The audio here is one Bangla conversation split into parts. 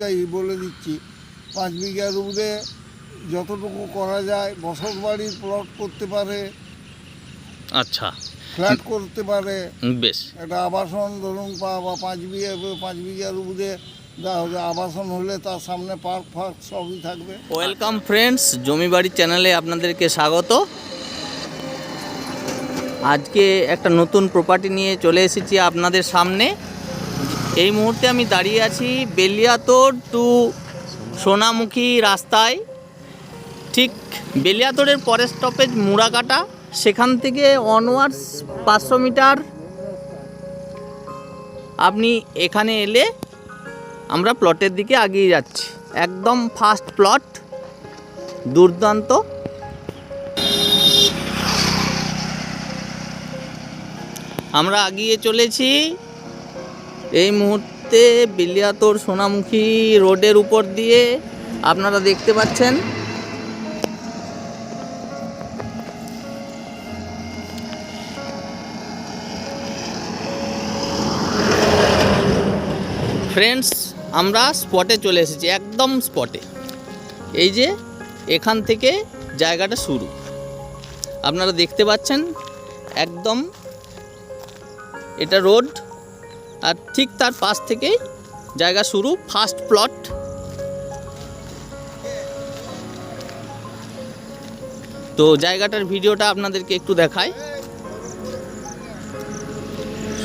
এই বলে দিচ্ছি পাঁচ বিঘার উপরে যতটুকু করা যায় বসত বাড়ির প্লট করতে পারে আচ্ছা। ফ্ল্যাট করতে পারে। বেশ। একটা আবাসন ধরুন বা পাঁচ বিঘা পাঁচ বিঘার উপরে আবাসন হলে তার সামনে পার্ক ফার্ক সবই থাকবে। ওয়েলকাম ফ্রেন্ডস জমিবাড়ি চ্যানেলে আপনাদেরকে স্বাগত। আজকে একটা নতুন প্রপার্টি নিয়ে চলে এসেছি আপনাদের সামনে। এই মুহূর্তে আমি দাঁড়িয়ে আছি বেলিয়াতোড় টু সোনামুখী রাস্তায়। ঠিক বেলিয়াতোড়ের পরের স্টপেজ মুড়াকাটা। সেখান থেকে অনওয়ার্স পাঁচশো মিটার। আপনি এখানে এলে আমরা প্লটের দিকে আগিয়ে যাচ্ছি। একদম ফার্স্ট প্লট দুর্দান্ত। আমরা আগিয়ে চলেছি। এই মুহূর্তে বিলিয়াতোর সোনামুখী রোডের উপর দিয়ে আপনারা দেখতে পাচ্ছেন। ফ্রেন্ডস আমরা স্পটে চলে এসেছি, একদম স্পটে এই যে এখান থেকে জায়গাটা শুরু। আপনারা দেখতে পাচ্ছেন, একদম এটা রোড আর ঠিক তার পাশ থেকেই জায়গা শুরু ফার্স্ট প্লট তো জায়গাটার ভিডিওটা আপনাদেরকে একটু দেখায়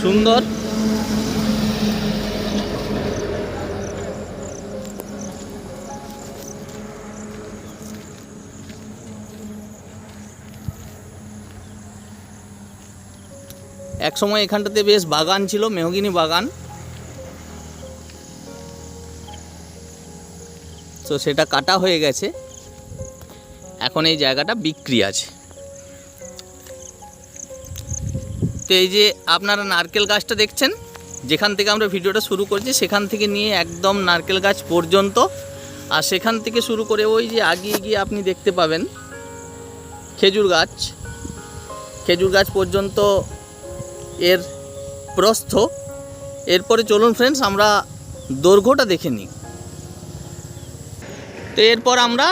সুন্দর। এক সময় এখানটাতে বেশ বাগান ছিল, মেহগিনি বাগান। তো সেটা কাটা হয়ে গেছে। এখন এই জায়গাটা বিক্রি আছে। তো এই যে আপনারা নারকেল গাছটা দেখছেন, যেখান থেকে আমরা ভিডিওটা শুরু করছি, সেখান থেকে নিয়ে একদম নারকেল গাছ পর্যন্ত। আর সেখান থেকে শুরু করে ওই যে আগিয়ে গিয়ে আপনি দেখতে পাবেন, খেজুর গাছ। খেজুর গাছ পর্যন্ত এর প্রস্থ। এরপরে চলুন ফ্রেন্ডস আমরা দৈর্ঘ্যটা দেখে নিই। তো এরপর আমরা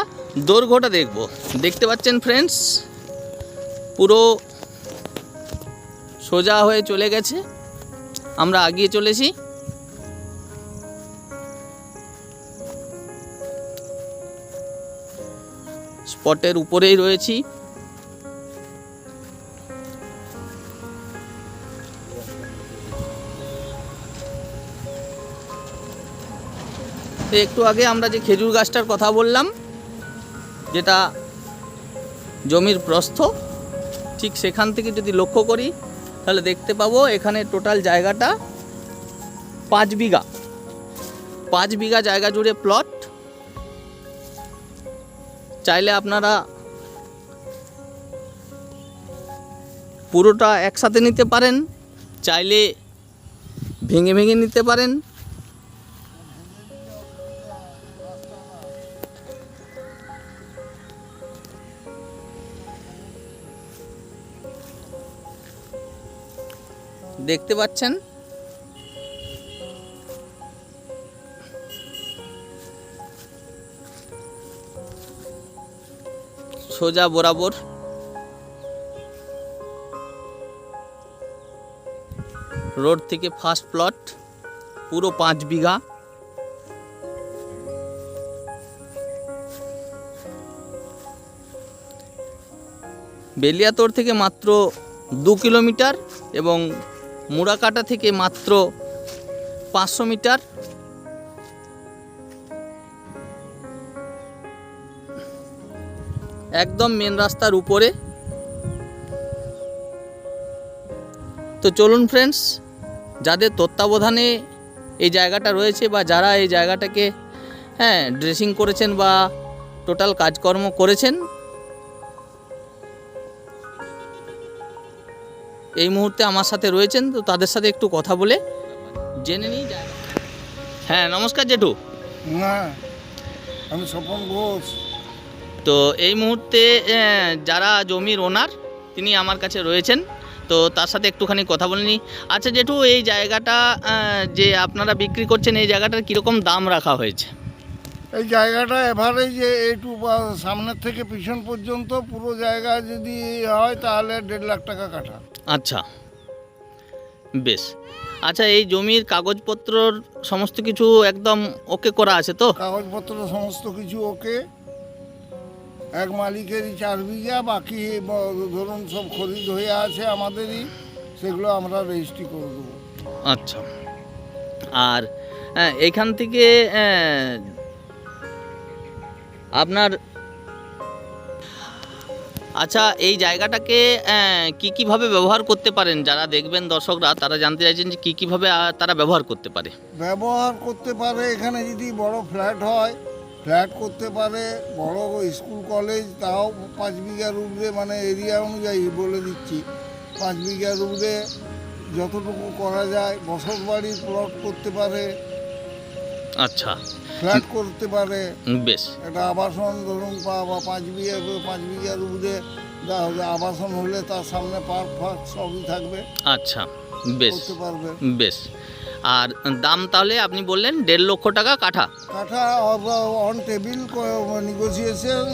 দৈর্ঘ্যটা দেখব। দেখতে পাচ্ছেন ফ্রেন্ডস পুরো সোজা হয়ে চলে গেছে। আমরা আগিয়ে চলেছি। স্পটের উপরেই রয়েছি। তো একটু আগে আমরা যে খেজুর গাছটার কথা বললাম, যেটা জমির প্রস্থ, ঠিক সেখান থেকে যদি লক্ষ্য করি, তাহলে দেখতে পাবো এখানে টোটাল জায়গাটা পাঁচ বিঘা। পাঁচ বিঘা জায়গা জুড়ে প্লট। চাইলে আপনারা পুরোটা একসাথে নিতে পারেন, চাইলে ভেঙে ভেঙে নিতে পারেন। দেখতে পাচ্ছেন? সোজা বরাবর। রোড থেকে ফার্স্ট প্লট, পুরো পাঁচ বিঘা। বেলিয়াতোড় থেকে মাত্র দু কিলোমিটার এবং মুড়াকাটা থেকে মাত্র পাঁচশো মিটার। একদম মেন রাস্তার উপরে। তো চলুন ফ্রেন্ডস যাদের তত্ত্বাবধানে এই জায়গাটা রয়েছে বা যারা এই জায়গাটাকে হ্যাঁ ড্রেসিং করেছেন বা টোটাল কাজকর্ম করেছেন এই মুহূর্তে আমার সাথে রয়েছেন তো তাদের সাথে একটু কথা বলে জেনে নিই। হ্যাঁ নমস্কার জেঠু। হ্যাঁ আমি স্বপন ঘোষ। তো এই মুহূর্তে যারা জমির ওনার তিনি আমার কাছে রয়েছেন তো তার সাথে একটুখানি কথা বলে নিই। আচ্ছা জেঠু এই জায়গাটা যে আপনারা বিক্রি করছেন এই জায়গাটার কীরকম দাম রাখা হয়েছে? এই জায়গাটা এভারেজে একটু সামনের থেকে পিছন পর্যন্ত পুরো জায়গা যদি হয় তাহলে দেড় লাখ টাকা কাটা আচ্ছা। বেশ। আচ্ছা এই জমির কাগজপত্রর সমস্ত কিছু একদম ওকে করা আছে তো? কাগজপত্র সমস্ত কিছু ওকে এক মালিকেরই চার বিঘা বাকি ধরুন সব খরিদ হয়ে আছে আমাদেরই সেগুলো আমরা রেজিস্ট্রি করে দেবো। আচ্ছা। আর আহ, এখান থেকে আহ, আপনার আচ্ছা এই জায়গাটাকে কি কীভাবে ব্যবহার করতে পারেন? যারা দেখবেন দর্শকরা তারা জানতে চাইছেন যে কী কীভাবে তারা ব্যবহার করতে পারে। ব্যবহার করতে পারে এখানে যদি বড় ফ্ল্যাট হয় ফ্ল্যাট করতে পারে বড় স্কুল কলেজ তাও পাঁচ বিঘার উপরে মানে এরিয়া অনুযায়ী বলে দিচ্ছি। পাঁচ বিঘার উপরে যতটুকু করা যায় বসত বাড়ির প্লট করতে পারে। আচ্ছা। ফ্ল্যাট করতে পারে। বেশ। একটা আবাসন ধরুন পা- বা পাঁচ বিঘা পাঁচ বিঘার উপরে আবাসন হলে তার সামনে পার্ক ফার্ক সবই থাকবে। আচ্ছা বেশ। পারবে। বেশ। আর দাম তাহলে আপনি বললেন দেড় লক্ষ টাকা কাঠা। কাঠা অন টেবিল নেগোসিয়েশন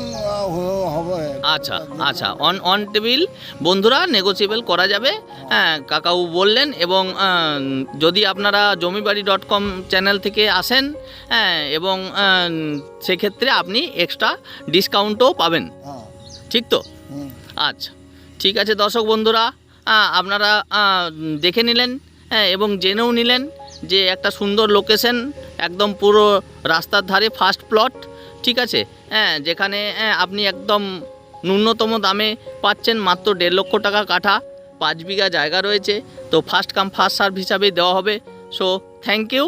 হবে। আচ্ছা আচ্ছা অন অন টেবিল বন্ধুরা নেগোসিয়েবল করা যাবে। হ্যাঁ কাকাউ বললেন এবং যদি আপনারা জমিবাড়ি ডট কম চ্যানেল থেকে আসেন হ্যাঁ এবং সেক্ষেত্রে আপনি এক্সট্রা ডিসকাউন্টও পাবেন। হ্যাঁ। ঠিক তো? আচ্ছা ঠিক আছে দর্শক বন্ধুরা আপনারা দেখে নিলেন। হ্যাঁ এবং জেনেও নিলেন যে একটা সুন্দর লোকেশন একদম পুরো রাস্তার ধারে ফার্স্ট প্লট ঠিক আছে? হ্যাঁ যেখানে হ্যাঁ, আপনি একদম ন্যূনতম দামে পাচ্ছেন মাত্র দেড় লক্ষ টাকা কাঠা পাঁচ বিঘা জায়গা রয়েছে তো ফার্স্ট কাম ফার্স্ট সার্ভ হিসাবেই দেওয়া হবে। So thank you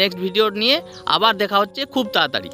next video নিয়ে আবার দেখা হচ্ছে খুব তাড়াতাড়ি।